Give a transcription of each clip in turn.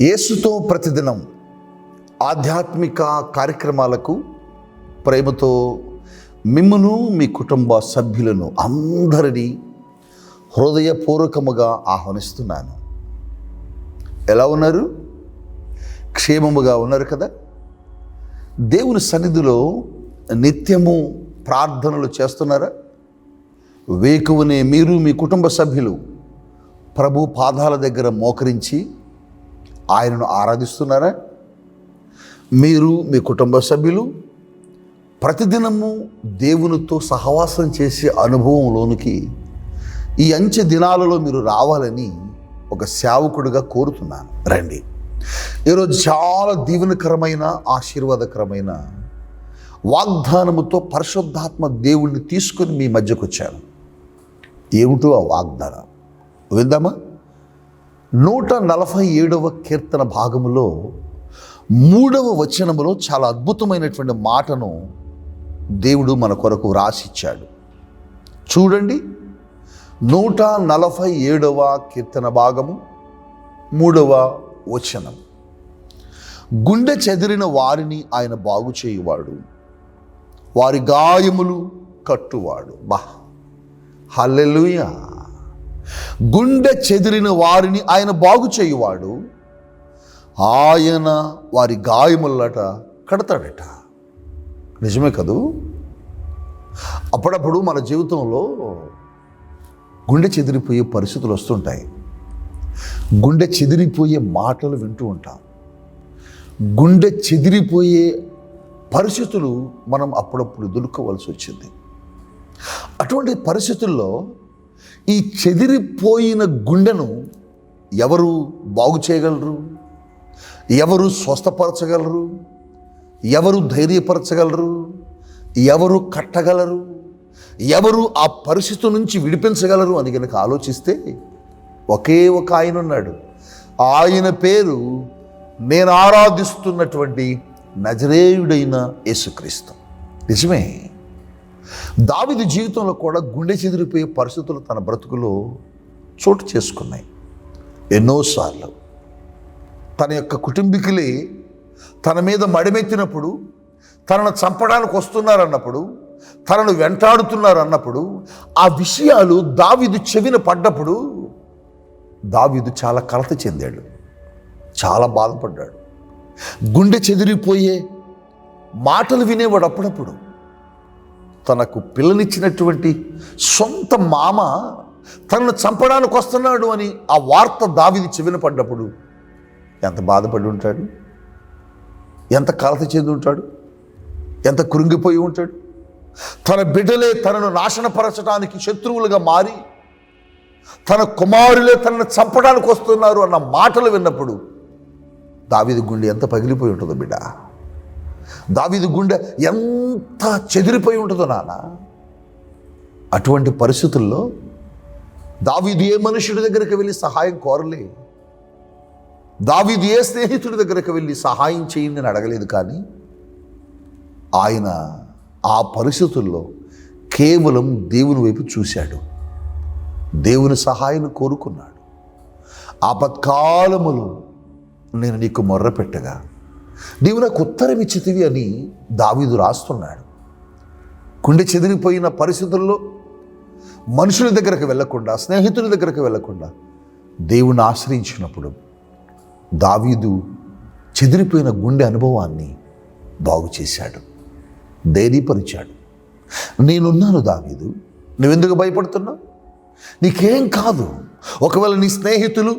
యేసుతో ప్రతిదినం ఆధ్యాత్మిక కార్యక్రమాలకు ప్రేమతో మిమ్మను మీ కుటుంబ సభ్యులను అందరినీ హృదయపూర్వకముగా ఆహ్వానిస్తున్నాను. ఎలా ఉన్నారు? క్షేమముగా ఉన్నారు కదా? దేవుని సన్నిధిలో నిత్యము ప్రార్థనలు చేస్తున్నారా? వేకువనే మీరు మీ కుటుంబ సభ్యులు ప్రభు పాదాల దగ్గర మోకరించి ఆయనను ఆరాధిస్తున్నారా? మీరు మీ కుటుంబ సభ్యులు ప్రతిదినము దేవునితో సహవాసం చేసే అనుభవంలోనికి ఈ అంచె దినాలలో మీరు రావాలని ఒక సేవకుడిగా కోరుతున్నాను. రండి. ఈరోజు చాలా దీవెనకరమైన ఆశీర్వాదకరమైన వాగ్దానముతో పరిశుద్ధాత్మ దేవుణ్ణి తీసుకొని మీ మధ్యకు వచ్చాను ఏమిటో ఆ వాగ్దానం? విందామా? నూట నలభై ఏడవ కీర్తన భాగములో మూడవ వచనములో చాలా అద్భుతమైనటువంటి మాటను దేవుడు మన కొరకు రాసిచ్చాడు చూడండి నూట నలభై ఏడవ కీర్తన భాగము మూడవ వచనం. గుండె చెదిరిన వారిని ఆయన బాగు చేయువాడు వారి గాయములు కట్టువాడు. బా హల్లెలుయా. గుండె చెదిరిన వారిని ఆయన బాగు చేయువాడు ఆయన వారి గాయములట కడతాడట. నిజమే కదూ? అప్పుడప్పుడు మన జీవితంలో గుండె చెదిరిపోయే పరిస్థితులు వస్తుంటాయి. గుండె చెదిరిపోయే మాటలు వింటూ ఉంటాం. గుండె చెదిరిపోయే పరిస్థితులు మనం అప్పుడప్పుడు ఎదుర్కోవాల్సి వచ్చింది. అటువంటి పరిస్థితుల్లో ఈ చెదిరిపోయిన గుండెను ఎవరు బాగు చేయగలరు? ఎవరు స్వస్థపరచగలరు? ఎవరు ధైర్యపరచగలరు? ఎవరు కట్టగలరు? ఎవరు ఆ పరిస్థితి నుంచి విడిపించగలరు అని కనుక ఆలోచిస్తే ఒకే ఒక ఆయన ఉన్నాడు ఆయన పేరు నేను ఆరాధిస్తున్నటువంటి నజరేయుడైన యేసుక్రీస్తు. నిజమే? దావిది జీవితంలో కూడా గుండె చెదిరిపోయే పరిస్థితులు తన బ్రతుకులో చోటు చేసుకున్నాయి. ఎన్నోసార్లు తన యొక్క కుటుంబీకులే తన మీద మడిమెత్తినప్పుడు తనను చంపడానికి వస్తున్నారన్నప్పుడు తనను వెంటాడుతున్నారు అన్నప్పుడు ఆ విషయాలు దావిదు చెవిన పడ్డప్పుడు దావీదు చాలా కలత చెందాడు. చాలా బాధపడ్డాడు. గుండె చెదిరిపోయే మాటలు వినేవాడు అప్పుడప్పుడు. తనకు పిల్లనిచ్చినటువంటి సొంత మామ తనను చంపడానికి వస్తున్నాడు అని ఆ వార్త దావిది చెవిన పడ్డప్పుడు ఎంత బాధపడి ఉంటాడు? ఎంత కలత చెంది ఉంటాడు? ఎంత కృంగిపోయి ఉంటాడు? తన బిడ్డలే తనను నాశనపరచడానికి శత్రువులుగా మారి తన కుమారులే తనను చంపడానికి వస్తున్నారు అన్న మాటలు విన్నప్పుడు దావిది గుండె ఎంత పగిలిపోయి ఉంటుందో బిడ్డ? దావిది గుండె ఎంత చెదిరిపోయి ఉంటుందో నాన్న. అటువంటి పరిస్థితుల్లో దావీదు ఏ మనుషుడి దగ్గరికి వెళ్ళి సహాయం కోరలే? దావీదు ఏ స్నేహితుడి దగ్గరికి వెళ్ళి సహాయం చేయండి అని అడగలేదు కానీ ఆయన ఆ పరిస్థితుల్లో కేవలం దేవుని వైపు చూశాడు. దేవుని సహాయం కోరుకున్నాడు. ఆపత్కాలములు నేను నీకు మొర్ర పెట్టగా నీవు నాకు ఉత్తరం ఇచ్చితివి అని దావీదు రాస్తున్నాడు. గుండె చెదిరిపోయిన పరిస్థితుల్లో మనుషుల దగ్గరకు వెళ్ళకుండా స్నేహితుల దగ్గరకు వెళ్ళకుండా దేవుని ఆశ్రయించినప్పుడు దావీదు చెదిరిపోయిన గుండె అనుభవాన్ని బాగు చేశాడు ధైర్యపరిచాడు. నేనున్నాను దావీదు నువ్వెందుకు భయపడుతున్నావు? నీకేం కాదు. ఒకవేళ నీ స్నేహితులు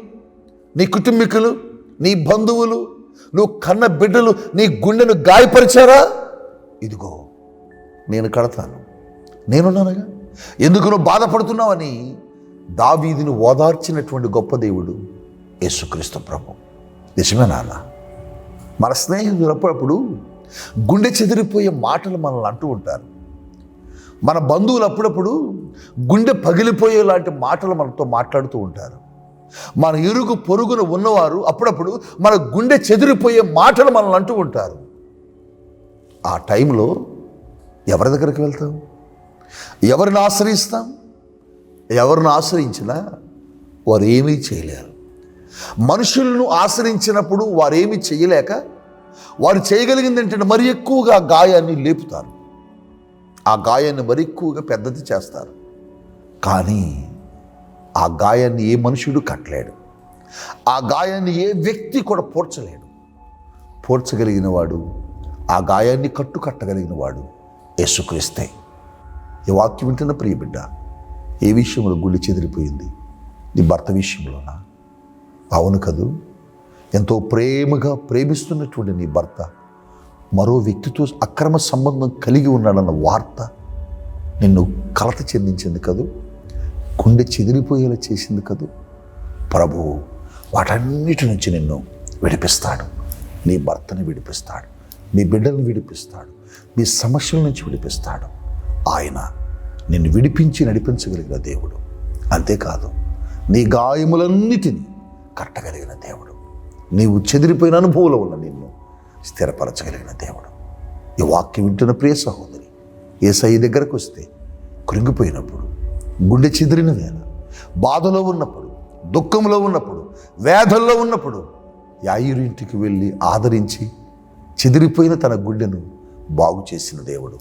నీ కుటుంబీకులు నీ బంధువులు నువ్వు కన్న బిడ్డలు నీ గుండెను గాయపరిచారా? ఇదిగో నేను కడతాను. నేనున్నానుగా? ఎందుకు నువ్వు బాధపడుతున్నావని దావీదిని ఓదార్చినటువంటి గొప్ప దేవుడు యేసుక్రీస్తు ప్రభు. నిజమే నాన్న. మన స్నేహితులు అప్పుడప్పుడు గుండె చెదిరిపోయే మాటలు మనల్ని అంటూ ఉంటారు. మన బంధువులు అప్పుడప్పుడు గుండె పగిలిపోయే లాంటి మాటలు మనతో మాట్లాడుతూ ఉంటారు. మన ఇరుగు పొరుగున ఉన్నవారు అప్పుడప్పుడు మన గుండె చెదిరిపోయే మాటలు మనల్ని అంటూ ఉంటారు. ఆ టైంలో ఎవరి దగ్గరికి వెళ్తాం? ఎవరిని ఆశ్రయిస్తాం? ఎవరిని ఆశ్రయించినా వారు ఏమీ చేయలేరు. మనుషులను ఆశ్రయించినప్పుడు వారేమి చేయలేక వారు చేయగలిగింది ఏంటంటే మరి ఎక్కువగా గాయాన్ని లేపుతారు. ఆ గాయాన్ని మరి ఎక్కువగా పెద్దది చేస్తారు. కానీ ఆ గాయాన్ని ఏ మనుషుడు కట్టలేడు. ఆ గాయాన్ని ఏ వ్యక్తి కూడా పోడ్చలేడు. పోడ్చగలిగిన వాడు ఆ గాయాన్ని కట్టు కట్టగలిగిన వాడు యేసుక్రీస్తే. ఈ వాక్యం వింటున్న ప్రియ బిడ్డ ఏ విషయంలో గుళ్ళు చెదిరిపోయింది. నీ భర్త విషయంలోనా? అవును కదూ. ఎంతో ప్రేమగా ప్రేమిస్తున్నటువంటి నీ భర్త మరో వ్యక్తితో అక్రమ సంబంధం కలిగి ఉన్నాడన్న వార్త నిన్ను కలత చెందించింది కదూ. గుండె చెదిరిపోయేలా చేసింది కదూ. ప్రభువు వాటన్నిటి నుంచి నిన్ను విడిపిస్తాడు. నీ భర్తని విడిపిస్తాడు. నీ బిడ్డలను విడిపిస్తాడు. మీ సమస్యల నుంచి విడిపిస్తాడు. ఆయన నిన్ను విడిపించి నడిపించగలిగిన దేవుడు. అంతేకాదు నీ గాయములన్నిటినీ కట్టగలిగిన దేవుడు. నీవు చెదిరిపోయిన అనుభవంలో ఉన్న నిన్ను స్థిరపరచగలిగిన దేవుడు. ఈ వాక్యం వింటున్న ప్రియ సహోదరి ఏసఐ దగ్గరకు వస్తే కృంగిపోయినప్పుడు గుండె చెదిరిన వేళ బాధలో ఉన్నప్పుడు దుఃఖంలో ఉన్నప్పుడు వేధల్లో ఉన్నప్పుడు యాయిరు ఇంటికి వెళ్ళి ఆదరించి చెదిరిపోయిన తన గుండెను బాగు చేసిన దేవుడు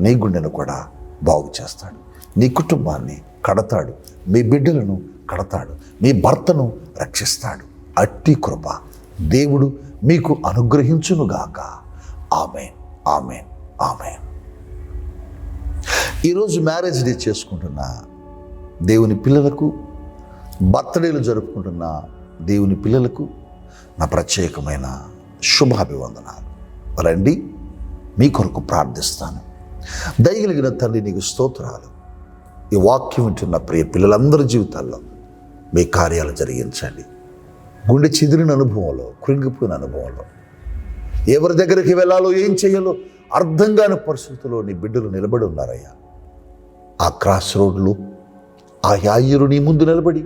నీ గుండెను కూడా బాగు చేస్తాడు. నీ కుటుంబాన్ని కడతాడు. మీ బిడ్డలను కడతాడు. మీ భర్తను రక్షిస్తాడు. అట్టి కృప దేవుడు మీకు అనుగ్రహించునుగాక. ఆమెన్. ఆమెన్. ఆమెన్. ఈరోజు మ్యారేజ్ డే చేసుకుంటున్న దేవుని పిల్లలకు బర్త్డేలు జరుపుకుంటున్న దేవుని పిల్లలకు నా ప్రత్యేకమైన శుభాభివందనాలు. రండి మీ కొరకు ప్రార్థిస్తాను. దయగలిగిన తండ్రి నీకు స్తోత్రాలు. ఈ వాక్యం వింటున్న ప్రియ పిల్లలందరి జీవితాల్లో మీ కార్యాలు జరిగించండి. గుండె చెదిరిన అనుభవంలో కృంగిపోయిన అనుభవంలో ఎవరి దగ్గరికి వెళ్ళాలో ఏం చేయాలో అర్థం కాని పరిస్థితుల్లో నీ బిడ్డలు నిలబడి ఉన్నారయ్యా. ఆ క్రాస్ రోడ్లు ఆ యాయ్యరు నీ ముందు నిలబడి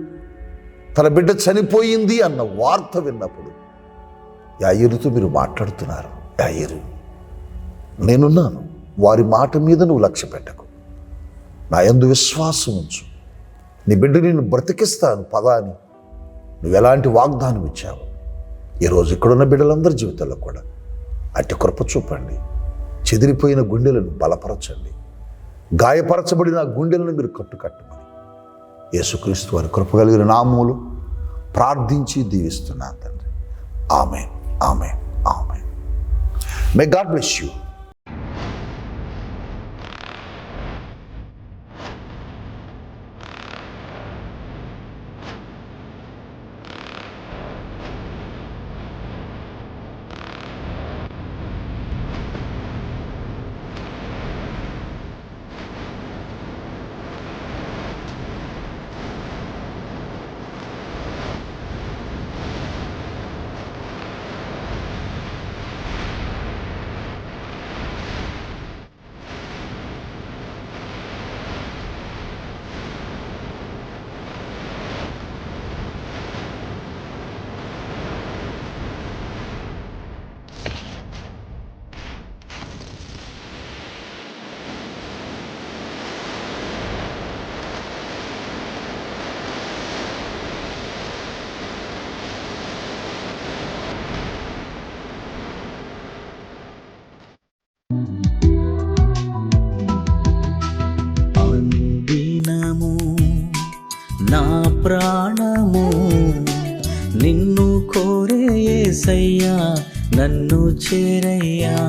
తన బిడ్డ చనిపోయింది అన్న వార్త విన్నప్పుడు యాయిరుతో మీరు మాట్లాడుతున్నారు. యాయ్యరు నేనున్నాను. వారి మాట మీద నువ్వు లక్ష్య పెట్టకు. నా ఎందు విశ్వాసం ఉంచు. నీ బిడ్డ నేను బ్రతికిస్తాను పదాని నువ్వు ఎలాంటి వాగ్దానం ఇచ్చావు? ఈరోజు ఇక్కడున్న బిడ్డలందరి జీవితాల్లో కూడా అట్టి కృప చూపండి. చెదిరిపోయిన గుండెలను బలపరచండి. గాయపరచబడిన గుండెలను మీరు కట్టుకట్టమని యేసుక్రీస్తు వారి కృప కలిగిన ప్రార్థించి దీవిస్తున్నాను తండ్రి. ఆమె ఆమె ఆమె మే గాడ్ బ్లెస్ యూ నన్ను చేరయ్యా.